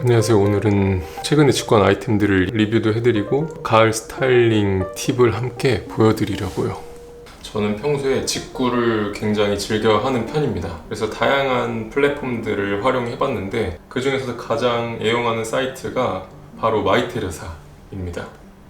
안녕하세요. 오늘은 최근에 직구한 아이템들을 리뷰도 해드리고 가을 스타일링 팁을 함께 보여드리려고요. 저는 평소에 직구를 굉장히 즐겨 하는 편입니다. 그래서 다양한 플랫폼들을 활용해봤는데 그 중에서도 가장 애용하는 사이트가 바로 마이테레사입니다.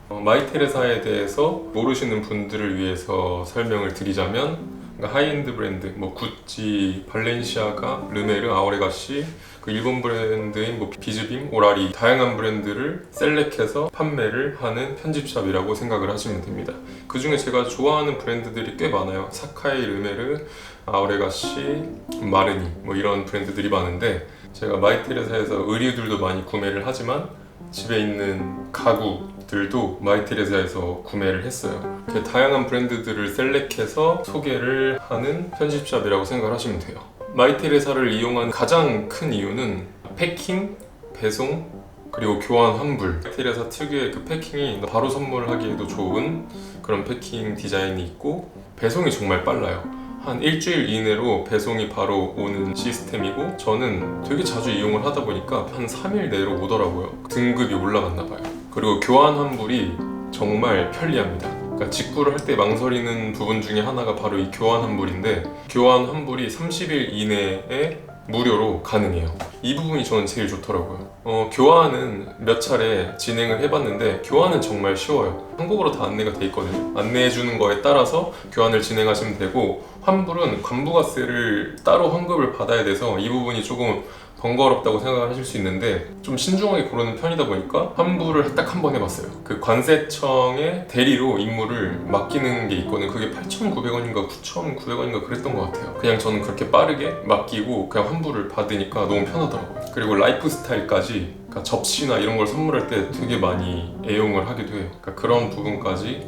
어, 마이테레사에 대해서 모르시는 분들을 위해서 설명을 드리자면 그러니까 하이엔드 브랜드, 뭐 구찌, 발렌시아가, 르메르, 아오레가시, 그 일본 브랜드인 뭐 비즈빔, 오라리 다양한 브랜드를 셀렉해서 판매를 하는 편집샵이라고 생각을 하시면 됩니다. 그 중에 제가 좋아하는 브랜드들이 꽤 많아요. 사카이, 르메르, 아오레가시, 마르니 뭐 이런 브랜드들이 많은데 제가 마이테레사에서 의류들도 많이 구매를 하지만 집에 있는 가구 들도 마이테레사에서 구매를 했어요. 그 다양한 브랜드들을 셀렉해서 소개를 하는 편집샵이라고 생각을 하시면 돼요. 마이테레사를 이용한 가장 큰 이유는 패킹, 배송, 그리고 교환 환불. 마이테레사 특유의 그 패킹이 바로 선물하기에도 좋은 그런 패킹 디자인이 있고 배송이 정말 빨라요. 한 일주일 이내로 배송이 바로 오는 시스템이고 저는 되게 자주 이용을 하다 보니까 한 3일 내로 오더라고요. 등급이 올라갔나 봐요. 그리고 교환 환불이 정말 편리합니다. 그러니까 직구를 할 때 망설이는 부분 중에 하나가 바로 이 교환 환불인데 교환 환불이 30일 이내에 무료로 가능해요. 이 부분이 저는 제일 좋더라고요. 어, 교환은 몇 차례 진행을 해봤는데 교환은 정말 쉬워요. 한국어로 다 안내가 돼 있거든요. 안내해 주는 거에 따라서 교환을 진행하시면 되고 환불은 관부가세를 따로 환급을 받아야 돼서 이 부분이 조금 번거롭다고 생각을 하실 수 있는데 좀 신중하게 고르는 편이다 보니까 환불을 딱 한 번 해봤어요. 그 관세청에 대리로 임무를 맡기는 게 있거든요. 그게 8,900원인가 9,900원인가 그랬던 것 같아요. 그냥 저는 그렇게 빠르게 맡기고 그냥 환불을 받으니까 너무 편하더라고요. 그리고 라이프 스타일까지 그러니까 접시나 이런 걸 선물할 때 되게 많이 애용을 하기도 해요. 그러니까 그런 부분까지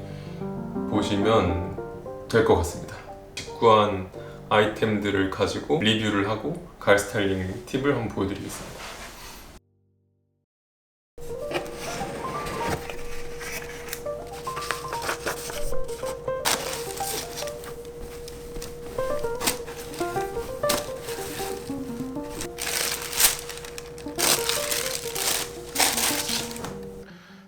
보시면 될 것 같습니다. 직구한 아이템들을 가지고 리뷰를 하고 가을 스타일링 팁을 한번 보여드리겠습니다.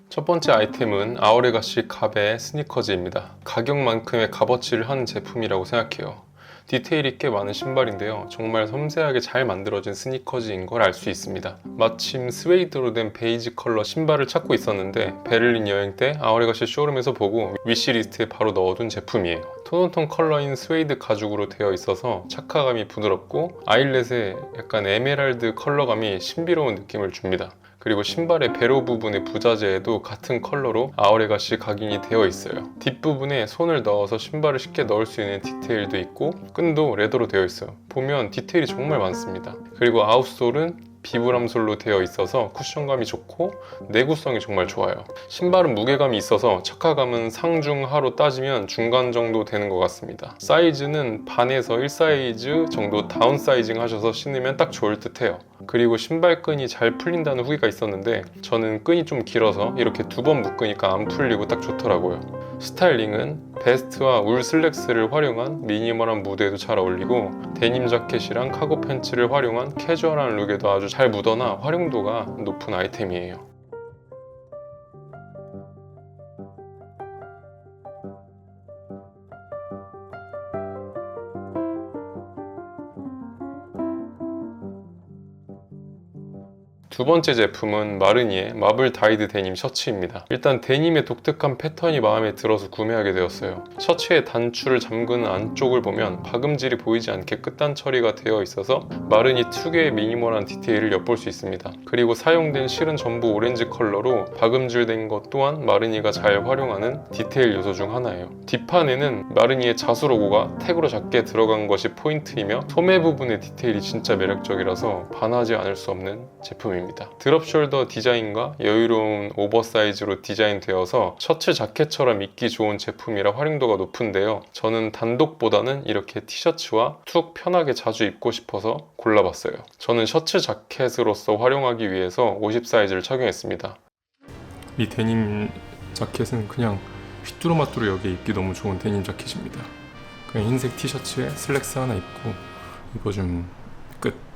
첫 번째 아이템은 아오레가시 갑의 스니커즈입니다. 가격만큼의 값어치를 하는 제품이라고 생각해요. 디테일이 꽤 많은 신발인데요. 정말 섬세하게 잘 만들어진 스니커즈인 걸 알 수 있습니다. 마침 스웨이드로 된 베이지 컬러 신발을 찾고 있었는데 베를린 여행 때 아오레가시 쇼룸에서 보고 위시리스트에 바로 넣어둔 제품이에요. 톤온톤 컬러인 스웨이드 가죽으로 되어 있어서 착화감이 부드럽고 아일렛에 약간 에메랄드 컬러감이 신비로운 느낌을 줍니다. 그리고 신발의 배로 부분의 부자재에도 같은 컬러로 아오레가시 각인이 되어 있어요. 뒷부분에 손을 넣어서 신발을 쉽게 넣을 수 있는 디테일도 있고 끈도 레더로 되어 있어요. 보면 디테일이 정말 많습니다. 그리고 아웃솔은 비브람솔로 되어 있어서 쿠션감이 좋고 내구성이 정말 좋아요. 신발은 무게감이 있어서 착화감은 상중하로 따지면 중간 정도 되는 것 같습니다. 사이즈는 반에서 1 사이즈 정도 다운 사이징 하셔서 신으면 딱 좋을 듯 해요. 그리고 신발끈이 잘 풀린다는 후기가 있었는데 저는 끈이 좀 길어서 이렇게 두 번 묶으니까 안 풀리고 딱 좋더라고요. 스타일링은 베스트와 울 슬랙스를 활용한 미니멀한 무드에도 잘 어울리고 데님 자켓이랑 카고 팬츠를 활용한 캐주얼한 룩에도 아주 잘 묻어나 활용도가 높은 아이템이에요. 두 번째 제품은 마르니의 마블 다이드 데님 셔츠입니다. 일단 데님의 독특한 패턴이 마음에 들어서 구매하게 되었어요. 셔츠의 단추를 잠그는 안쪽을 보면 박음질이 보이지 않게 끝단 처리가 되어 있어서 마르니 특유의 미니멀한 디테일을 엿볼 수 있습니다. 그리고 사용된 실은 전부 오렌지 컬러로 박음질된 것 또한 마르니가 잘 활용하는 디테일 요소 중 하나예요. 뒷판에는 마르니의 자수 로고가 택으로 작게 들어간 것이 포인트이며 소매 부분의 디테일이 진짜 매력적이라서 반하지 않을 수 없는 제품입니다. 드롭 숄더 디자인과 여유로운 오버사이즈로 디자인되어서 셔츠 자켓처럼 입기 좋은 제품이라 활용도가 높은데요. 저는 단독보다는 이렇게 티셔츠와 툭 편하게 자주 입고 싶어서 골라봤어요. 저는 셔츠 자켓으로서 활용하기 위해서 50 사이즈를 착용했습니다. 이 데님 자켓은 그냥 휘뚜루마뚜루 여기에 입기 너무 좋은 데님 자켓입니다. 그냥 흰색 티셔츠에 슬랙스 하나 입고 입어주면 끝.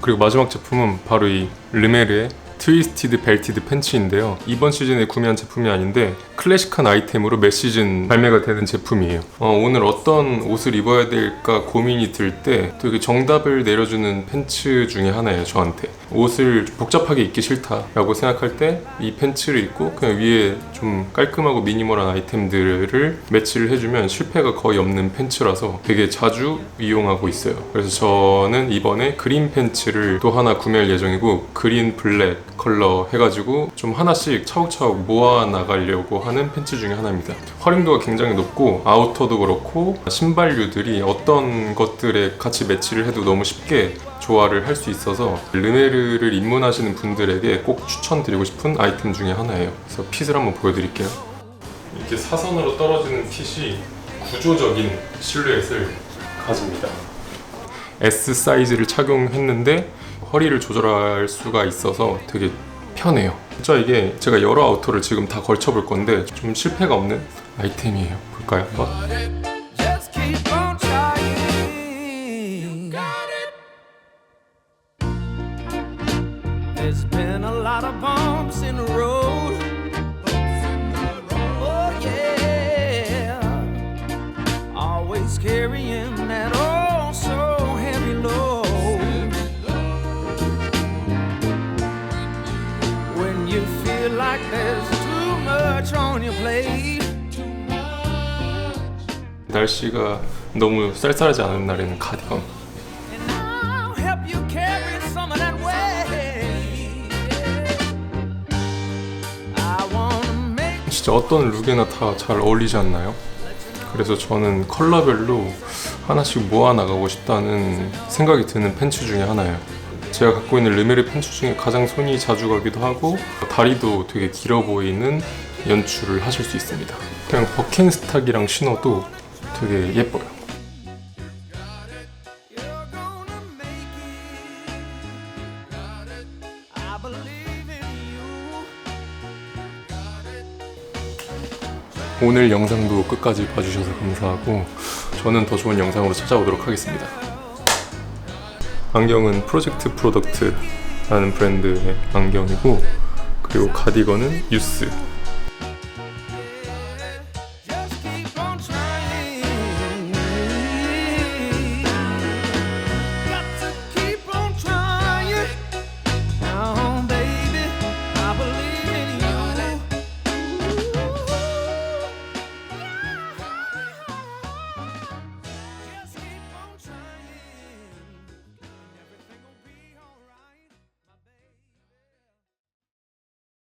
그리고 마지막 제품은 바로 이 르메르의 트위스티드 벨티드 팬츠인데요. 이번 시즌에 구매한 제품이 아닌데 클래식한 아이템으로 매 시즌 발매가 되는 제품이에요. 어, 오늘 어떤 옷을 입어야 될까 고민이 들때 되게 정답을 내려주는 팬츠 중에 하나예요. 저한테 옷을 복잡하게 입기 싫다라고 생각할 때 이 팬츠를 입고 그냥 위에 좀 깔끔하고 미니멀한 아이템들을 매치를 해주면 실패가 거의 없는 팬츠라서 되게 자주 이용하고 있어요. 그래서 저는 이번에 그린 팬츠를 또 하나 구매할 예정이고 그린 블랙 컬러 해가지고 좀 하나씩 차곡차곡 모아 나가려고 하는 팬츠 중에 하나입니다. 활용도가 굉장히 높고 아우터도 그렇고 신발류들이 어떤 것들에 같이 매치를 해도 너무 쉽게 조화를 할 수 있어서 르메르를 입문하시는 분들에게 꼭 추천드리고 싶은 아이템 중에 하나예요. 그래서 핏을 한번 보여드릴게요. 이렇게 사선으로 떨어지는 핏이 구조적인 실루엣을 가집니다. S 사이즈를 착용했는데 허리를 조절할 수가 있어서 되게 편해요. 진짜 이게 제가 여러 아우터를 지금 다 걸쳐볼 건데 좀 실패가 없는 아이템이에요. 볼까요? 한번? Just like there's too much on your plate. 날씨가 너무 쌀쌀하지 않은 날에는 카디건 And I'll help you carry some of that weight. I wanna make 진짜 어떤 룩에나 다 잘 어울리지 않나요? 그래서 저는 컬러별로 하나씩 모아 나가고 싶다는 생각이 드는 팬츠 중에 하나예요. 제가 갖고 있는 르메르 팬츠 중에 가장 손이 자주 가기도 하고 다리도 되게 길어 보이는 연출을 하실 수 있습니다. 그냥 버켄스탁이랑 신어도 되게 예뻐요. 오늘 영상도 끝까지 봐주셔서 감사하고 저는 더 좋은 영상으로 찾아오도록 하겠습니다. 안경은 프로젝트 프로덕트라는 브랜드의 안경이고 그리고 가디건은 유스